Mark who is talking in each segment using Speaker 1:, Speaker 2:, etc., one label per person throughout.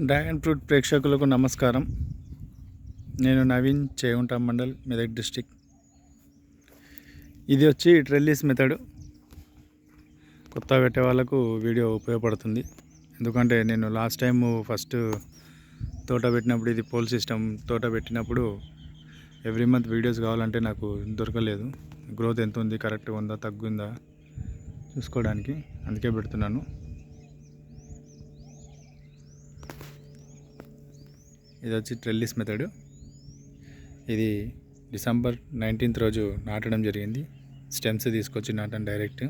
Speaker 1: Dragon fruit ప్రేక్షకులకు నమస్కారం. నేను నవీన్ చేగుంట మండల్ మెదక్ డిస్టిక్. ఇది వచ్చి ట్రెల్లీస్ మెథడ్ కొత్త పెట్టే వాళ్ళకు వీడియో ఉపయోగపడుతుంది. ఎందుకంటే నేను లాస్ట్ టైం ఫస్ట్ తోట పెట్టినప్పుడు ఇది పోల్ సిస్టమ్ తోట పెట్టినప్పుడు ఎవ్రీ మంత్ వీడియోస్ కావాలంటే నాకు దొరకలేదు. గ్రోత్ ఎంత ఉంది కరెక్ట్గా ఉందా తగ్గుందా చూసుకోవడానికి అందుకే పెడుతున్నాను. ఇది వచ్చి ట్రెల్లిస్ మెథడ్ ఇది డిసెంబర్ నైన్టీన్త్ రోజు నాటడం జరిగింది. స్టెమ్స్ తీసుకొచ్చి నాటడం డైరెక్ట్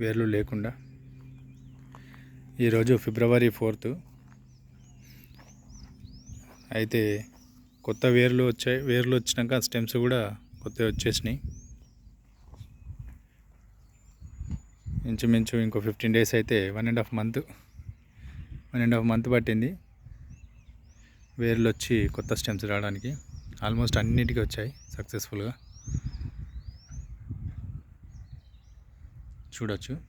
Speaker 1: వేర్లు లేకుండా. ఈరోజు ఫిబ్రవరి ఫోర్త్. అయితే కొత్త వేర్లు వచ్చాయి వేర్లు వచ్చినాక స్టెమ్స్ కూడా కొత్తవి వచ్చేసినాయి. ఇంచుమించు ఇంకో ఫిఫ్టీన్ డేస్ అయితే one and half month one and half month పట్టింది. వేర్లు వచ్చి కొత్త స్టెమ్స్ రావడానికి ఆల్మోస్ట్ అన్నిటికీ వచ్చాయి సక్సెస్ఫుల్గా. చూడొచ్చు.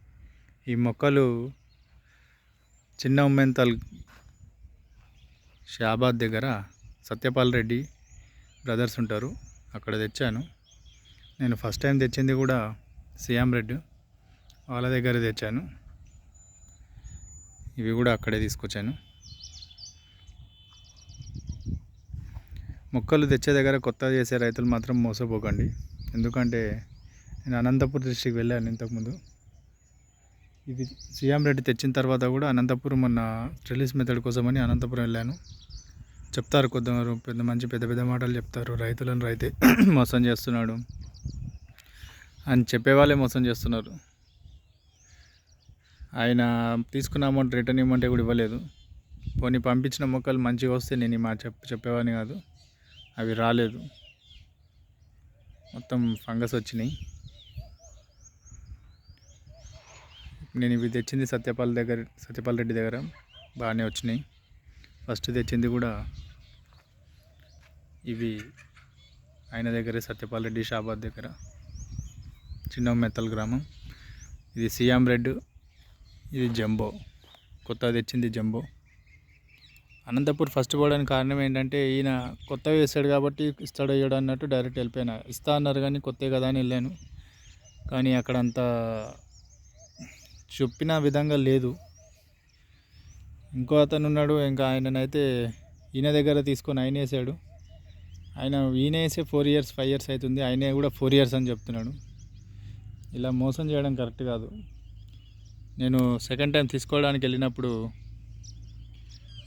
Speaker 1: ఈ మొక్కలు చిన్న ఉమ్మెంతల్ షాబాద్ దగ్గర సత్యపాల్ రెడ్డి బ్రదర్స్ ఉంటారు. అక్కడ తెచ్చాను. నేను ఫస్ట్ టైం తెచ్చింది కూడా సియాం రెడ్డి వాళ్ళ దగ్గర తెచ్చాను. ఇవి కూడా అక్కడే తీసుకొచ్చాను. మొక్కలు తెచ్చే దగ్గర కొత్త చేసే రైతులు మాత్రం మోసపోకండి. ఎందుకంటే నేను అనంతపూర్ డిస్టిక్ వెళ్ళాను ఇంతకుముందు. ఇది సీఎం రెడ్డి తెచ్చిన తర్వాత కూడా అనంతపురం మొన్న రిలీజ్ మెథడ్ కోసమని అనంతపురం వెళ్ళాను. చెప్తారు కొందరు పెద్ద మంచి పెద్ద పెద్ద మాటలు చెప్తారు. రైతులను రైతే మోసం చేస్తున్నాడు అని చెప్పేవాళ్ళే మోసం చేస్తున్నారు. ఆయన తీసుకున్న అమౌంట్ రిటర్న్ ఇవ్వమంటే కూడా ఇవ్వలేదు. పోనీ పంపించిన మొక్కలు మంచిగా వస్తే నేను మా చెప్ చెప్పేవాడిని కాదు. అవి రాలేదు. మొత్తం ఫంగస్ వచ్చినాయి. నేను ఇవి తెచ్చింది సత్యపాల్ దగ్గర సత్యపాల్ రెడ్డి దగ్గర బాగానే వచ్చినాయి. ఫస్ట్ తెచ్చింది కూడా ఇవి ఆయన దగ్గరే సత్యపాల్ రెడ్డి షాబాద్ దగ్గర. చిన్న మెత్తల్ గ్రామం. ఇది సియాం రెడ్ ఇది జంబో. కొత్త తెచ్చింది జంబో. అనంతపూర్ ఫస్ట్ పోవడానికి కారణం ఏంటంటే ఈయన కొత్తగా వేసాడు కాబట్టి ఇస్తాడు ఇయ్యడు అన్నట్టు డైరెక్ట్ వెళ్ళిపోయినా. ఇస్తా అన్నారు కానీ కొత్తే కదా అని వెళ్ళాను. కానీ అక్కడ అంత చెప్పిన విధంగా లేదు. ఇంకో అతను ఉన్నాడు ఇంకా ఆయననైతే ఈయన దగ్గర తీసుకొని ఆయన వేసాడు. ఆయన ఈయన వేసే ఫోర్ ఇయర్స్ ఫైవ్ ఇయర్స్ అవుతుంది. ఆయన కూడా ఫోర్ ఇయర్స్ అని చెప్తున్నాడు. ఇలా మోసం చేయడం కరెక్ట్ కాదు. నేను సెకండ్ టైం తీసుకోవడానికి వెళ్ళినప్పుడు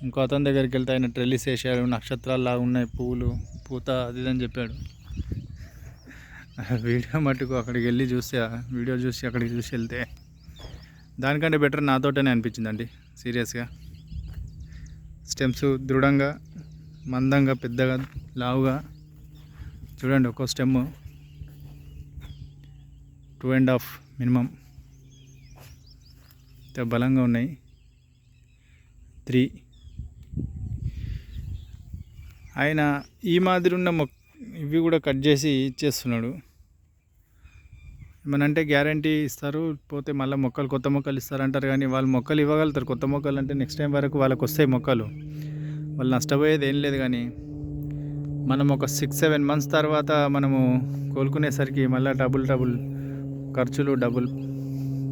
Speaker 1: ఇంకో అతని దగ్గరికి వెళ్తే ఆయన ట్రెల్లిస్ వేసాడు నక్షత్రాల్లా ఉన్నాయి పువ్వులు పూత అది అని చెప్పాడు. వీడియో మట్టుకు అక్కడికి వెళ్ళి చూస్తే వీడియో చూసి అక్కడికి చూసి వెళ్తే దానికంటే బెటర్ నాతోటనే అనిపించిందండి సీరియస్గా. స్టెమ్స్ దృఢంగా మందంగా పెద్దగా లావుగా. చూడండి ఒక్కో stem. Two and half minimum బలంగా ఉన్నాయి. త్రీ ఆయన ఈ మాదిరి ఉన్న మొక్క ఇవి కూడా కట్ చేసి ఇచ్చేస్తున్నాడు. ఏమనంటే గ్యారంటీ ఇస్తారు పోతే మళ్ళీ మొక్కలు కొత్త మొక్కలు ఇస్తారంటారు కానీ వాళ్ళు మొక్కలు ఇవ్వగలుగుతారు. కొత్త మొక్కలు అంటే నెక్స్ట్ టైం వరకు వాళ్ళకి వస్తాయి మొక్కలు. వాళ్ళు నష్టపోయేది ఏం లేదు కానీ మనం ఒక సిక్స్ సెవెన్ మంత్స్ తర్వాత మనము కోలుకునేసరికి మళ్ళీ డబుల్ డబుల్ ఖర్చులు డబుల్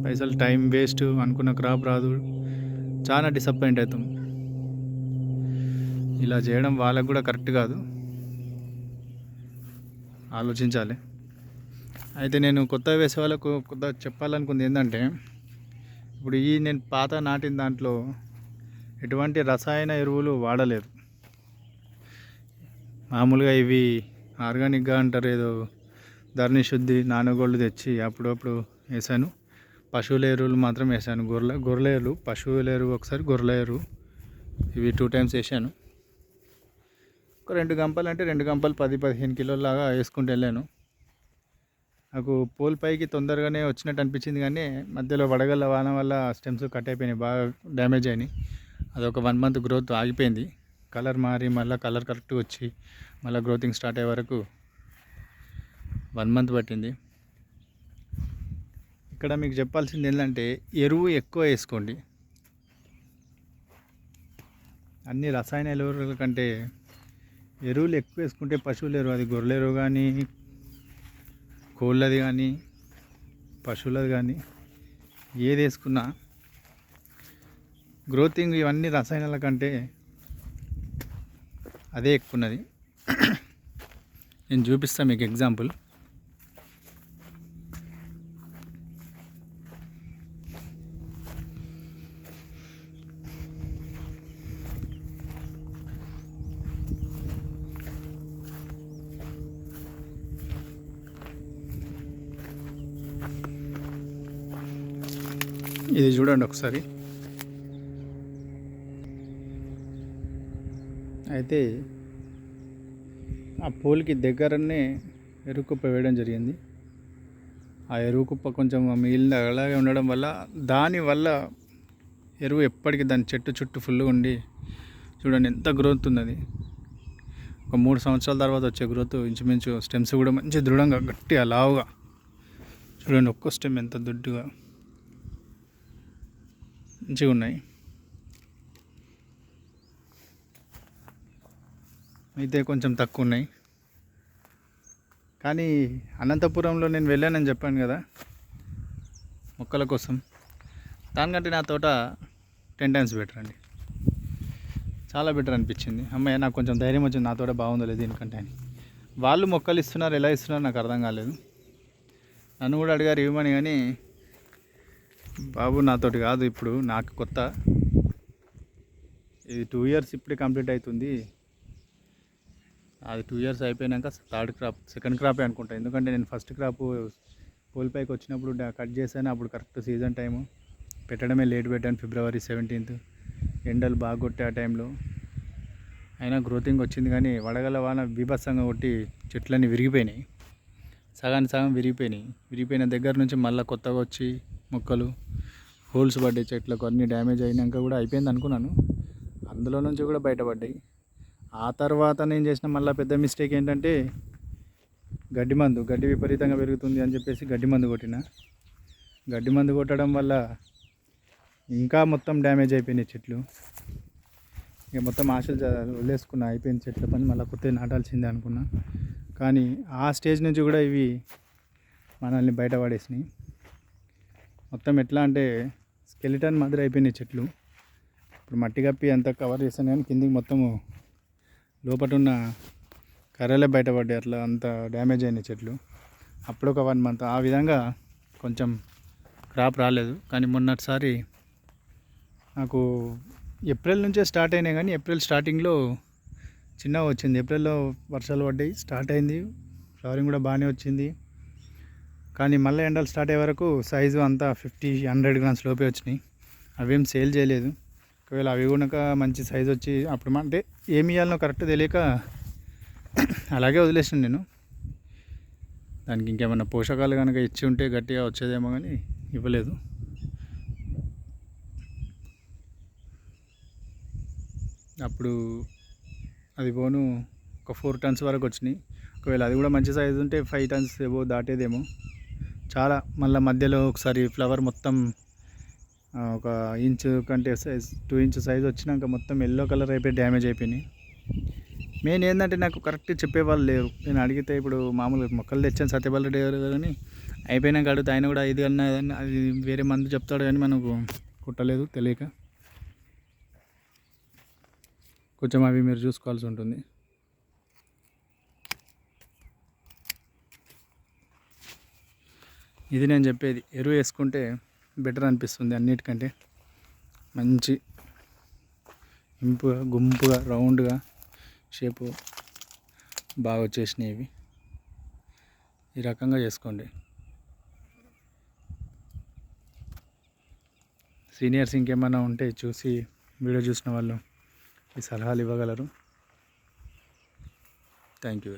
Speaker 1: పైసలు టైం వేస్ట్ అనుకున్న క్రాప్ రాదు. చాలా డిసప్పాయింట్ అవుతాం. ఇలా చేయడం వాళ్ళకు కూడా కరెక్ట్ కాదు. ఆలోచించాలి. అయితే నేను కొత్త వేసే వాళ్ళకు కొత్త చెప్పాలనుకుంది ఏంటంటే ఇప్పుడు ఈ నేను పాత నాటిన దాంట్లో ఎటువంటి రసాయన ఎరువులు వాడలేదు. మామూలుగా ఇవి ఆర్గానిక్గా అంటారు ఏదో ధరణి శుద్ధి నానగోళ్ళు తెచ్చి అప్పుడప్పుడు వేసాను పశువుల ఎరువులు మాత్రం వేసాను గొర్రెల గొర్రెల ఎరువు పశువుల ఎరువు ఒకసారి గొర్రెల ఎరువు ఇవి టూ టైమ్స్ వేసాను ఒక రెండు గంపలు అంటే రెండు గంపలు పది పదిహేను కిలోల లాగా వేసుకుంటూ వెళ్ళాను. నాకు పోల్ పైకి తొందరగానే వచ్చినట్టు అనిపించింది కానీ మధ్యలో వడగళ్ళ వాన వల్ల స్టెమ్స్ కట్ అయిపోయినాయి బాగా డ్యామేజ్ అయినాయి. అదొక వన్ మంత్ గ్రోత్ ఆగిపోయింది. కలర్ మారి మళ్ళీ కలర్ కరెక్ట్గా వచ్చి మళ్ళీ గ్రోతింగ్ స్టార్ట్ అయ్యే వరకు వన్ మంత్ పట్టింది. ఇక్కడ మీకు చెప్పాల్సింది ఏంటంటే ఎరువు ఎక్కువ వేసుకోండి. అన్ని రసాయన ఎరువుల కంటే ఎరువులు ఎక్కువ వేసుకుంటే పశువుల ఎరువు అది గొర్రెల ఎరువు కానీ కోళ్ళది కానీ పశువులది కానీ ఏది వేసుకున్నా గ్రోతింగ్ ఇవన్నీ రసాయనాల కంటే అదే ఎక్కువ ఉన్నది నేను చూపిస్తాను మీకు ఎగ్జాంపుల్. ఇది చూడండి ఒకసారి. అయితే ఆ పోల్కి దగ్గరనే ఎరువు కుప్ప వేయడం జరిగింది. ఆ ఎరువు కుప్ప కొంచెం మిగిలిన అలాగే ఉండడం వల్ల దానివల్ల ఎరువు ఎప్పటికీ దాని చెట్టు చుట్టూ ఫుల్గా ఉండి చూడండి ఎంత గ్రోత్ ఉన్నది. ఒక మూడు సంవత్సరాల తర్వాత వచ్చే గ్రోత్ ఇంచుమించు స్టెమ్స్ కూడా మంచి దృఢంగా గట్టిగా లావుగా. చూడండి ఒక్కో స్టెమ్ ఎంత దుడ్డుగా. మంచిగా ఉన్నాయి. అయితే కొంచెం తక్కువ ఉన్నాయి. కానీ అనంతపురంలో నేను వెళ్ళానని చెప్పాను కదా మొక్కల కోసం. దానికంటే నా తోట టెన్ టైమ్స్ బెటర్ అండి. చాలా బెటర్ అనిపించింది. అమ్మాయి నాకు కొంచెం ధైర్యం వచ్చింది. నా తోట బాగుందో లేదు దీనికంటే అని. వాళ్ళు మొక్కలు ఇస్తున్నారు ఎలా ఇస్తున్నారు నాకు అర్థం కాలేదు. నన్ను కూడా అడిగారు ఇవ్వమని కానీ బాబు నాతోటి కాదు ఇప్పుడు. నాకు కొత్త. ఇది టూ ఇయర్స్ ఇప్పుడే కంప్లీట్ అవుతుంది అది టూ ఇయర్స్ అయిపోయినాక థర్డ్ క్రాప్ సెకండ్ క్రాపే అనుకుంటా. ఎందుకంటే నేను ఫస్ట్ క్రాప్ పోల్పైకి వచ్చినప్పుడు కట్ చేశాను. అప్పుడు కరెక్ట్ సీజన్ టైము పెట్టడమే లేట్ పెట్టాను ఫిబ్రవరి సెవెంటీన్త్ ఎండలు బాగా కొట్టే ఆ టైంలో అయినా గ్రోతింగ్ వచ్చింది కానీ వడగల వాన బీభత్సంగా కొట్టి చెట్లన్నీ విరిగిపోయినాయి. సగానికి సగం విరిగిపోయినాయి. విరిగిపోయిన దగ్గర నుంచి మళ్ళీ కొత్తగా వచ్చి మొక్కలు హోల్స్ పడ్డాయి చెట్లకు అన్ని డ్యామేజ్ అయినాక కూడా అయిపోయింది అనుకున్నాను. అందులో నుంచి కూడా బయటపడ్డాయి. ఆ తర్వాత నేను చేసిన మళ్ళీ పెద్ద మిస్టేక్ ఏంటంటే గడ్డి మందు గడ్డి విపరీతంగా పెరుగుతుంది అని చెప్పేసి గడ్డి మందు కొట్టిన. గడ్డి మందు కొట్టడం వల్ల ఇంకా మొత్తం డ్యామేజ్ అయిపోయినాయి చెట్లు. ఇక మొత్తం ఆశలు వదిలేసుకున్నా అయిపోయింది చెట్ల పని మళ్ళీ కొత్త నాటాల్సిందే అనుకున్నా. కానీ ఆ స్టేజ్ నుంచి కూడా ఇవి మనల్ని బయటపడేసినాయి మొత్తం ఎట్లా అంటే స్కెలిటన్ మాదిరి అయిపోయినాయి చెట్లు. ఇప్పుడు మట్టి కప్పి అంతా కవర్ చేశాను కానీ కిందికి మొత్తము లోపల ఉన్న కర్రలే బయటపడ్డాయి. అట్లా అంత డ్యామేజ్ అయినాయి చెట్లు. అప్పుడు ఒక వన్ మంత్ ఆ విధంగా కొంచెం క్రాప్ రాలేదు. కానీ మొన్నటిసారి నాకు ఏప్రిల్ నుంచే స్టార్ట్ అయినాయి కానీ ఏప్రిల్ స్టార్టింగ్లో చిన్నగా వచ్చింది. ఏప్రిల్లో వర్షాలు పడ్డాయి. స్టార్ట్ అయింది. ఫ్లవరింగ్ కూడా బాగానే వచ్చింది. కానీ మళ్ళీ ఎండలు స్టార్ట్ అయ్యే వరకు సైజు అంతా ఫిఫ్టీ హండ్రెడ్ గ్రామ్స్ లోపే వచ్చినాయి. అవేం సేల్ చేయలేదు. ఒకవేళ అవి కూడా మంచి సైజు వచ్చి అప్పుడు అంటే ఏమి ఇవ్వాలనో కరెక్ట్ తెలియక అలాగే వదిలేసాను నేను. దానికి ఇంకేమైనా పోషకాలు కనుక ఇచ్చి ఉంటే గట్టిగా వచ్చేదేమో కానీ ఇవ్వలేదు. అప్పుడు అది పోను ఒక ఫోర్ టన్స్ వరకు వచ్చినాయి. ఒకవేళ అది కూడా మంచి సైజు ఉంటే ఫైవ్ టన్స్ ఏవో దాటేదేమో. చాలా మళ్ళీ మధ్యలో ఒకసారి ఫ్లవర్ మొత్తం ఒక ఇంచ్ కంటే సైజ్ టూ ఇంచ్ సైజ్ వచ్చినాక మొత్తం ఎల్లో కలర్ అయిపోయి డ్యామేజ్ అయిపోయినాయి. మెయిన్ ఏంటంటే నాకు కరెక్ట్ చెప్పేవాళ్ళు లేరు. నేను అడిగితే ఇప్పుడు మామూలుగా మొక్కలు తెచ్చాను సత్యబాలరెడ్డి గారు కానీ అయిపోయినాక అడిగితే ఆయన కూడా ఇది అన్న అది అది వేరే మందు చెప్తాడు కానీ మనకు కుట్టలేదు తెలియక. కొంచెం అవి మీరు చూసుకోవాల్సి ఉంటుంది. ఇది నేను చెప్పేది ఎరువు వేసుకుంటే బెటర్ అనిపిస్తుంది అన్నిటికంటే. మంచి ఇంపుగా గుంపుగా రౌండ్గా షేపు బాగా వచ్చేసినాయి ఇవి. ఈ రకంగా చేసుకోండి. సీనియర్స్ ఇంకేమైనా ఉంటే చూసి వీడియో చూసిన వాళ్ళు ఈ సలహాలు ఇవ్వగలరు. Thank you